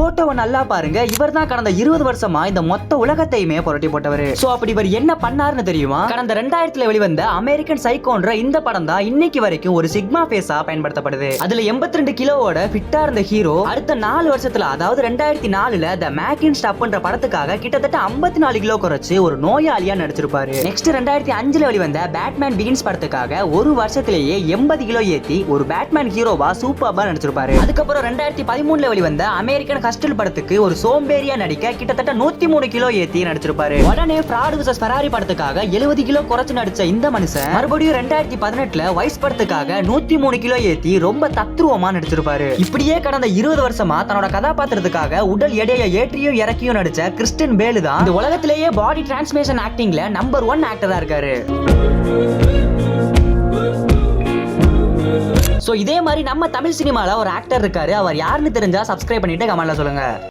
போட்டோவை நல்லா பாருங்க. இவர் தான் கடந்த இருபது வருஷமா இந்த மொத்த உலகத்தையுமே புரட்டி போட்டவர். சோ அப்படி இவர் என்ன பண்ணாருன்னு தெரியுமா? கடந்த ரெண்டாயிரத்துல வெளிவந்த அமெரிக்கன் சைக்கோன்ற இந்த படம் தான் இன்னைக்கு வரைக்கும் ஒரு சிக்மா பேஸா பயன்படுத்தப்படுது. அதுல 82 ரெண்டு கிலோவோட ஃபிட்டா இருந்த ஹீரோ அடுத்த நாலு வருஷத்துல அதாவது ரெண்டாயிரத்தி நாலுல த மேக்கின் ஸ்டப்ன்ற படத்துக்காக கிட்டத்தட்ட 54 நாலு கிலோ குறைச்சு ஒரு நோயாளியா நடிச்சிருப்பாரு. நெக்ஸ்ட் ரெண்டாயிரத்தி அஞ்சுல வெளிவந்த பேட்மேன் பிகின்ஸ் படத்துக்காக ஒரு வருஷத்திலேயே எண்பது கிலோ ஏத்தி ஒரு பேட்மேன் ஹீரோவா சூப்பர்பா நடிச்சிருப்பாரு. அதுக்கப்புறம் ரெண்டாயிரத்தி பதிமூணுல வெளிவந்த அமெரிக்கன் ஹஸ்டல் படத்துக்கு ஒரு சோம்பேறியா நடிக்க கிட்டத்தட்ட நூத்தி மூணு கிலோ ஏத்தி நடிச்சிருப்பாரு. உடனே ஃப்ராட் விசஸ் ஃபெராரி படத்துக்காக எழுபது கிலோ குறைச்சு நடிச்ச இந்த மனுஷன் மறுபடியும் ரெண்டாயிரத்தி பதினெட்டுல வயசு படத்துக்காக நூத்தி மூணு கிலோ ஏத்தி ரொம்ப தத்ரூவமா நடிச்சிருப்பாரு. இப்படியே கடந்த இருபது வருஷமா தன்னோட கதாபாத்திரத்துக்காக உடல் எடையை ஏற்றியும் இறக்கியும் நடிச்ச கிறிஸ்டன் பேலு தான் இந்த உலகத்திலேயே பாடி டிரான்ஸ்மேஷன் ஆக்டிங்ல நம்பர் ஒன் ஆக்டரா இருக்காரு. ஸோ இதே மாதிரி நம்ம தமிழ் சினிமாவில் ஒரு ஆக்டர் இருக்காரு. அவர் யாருன்னு தெரிஞ்சா சப்ஸ்கிரைப் பண்ணிட்டு கமெண்ட்ல சொல்லுங்க.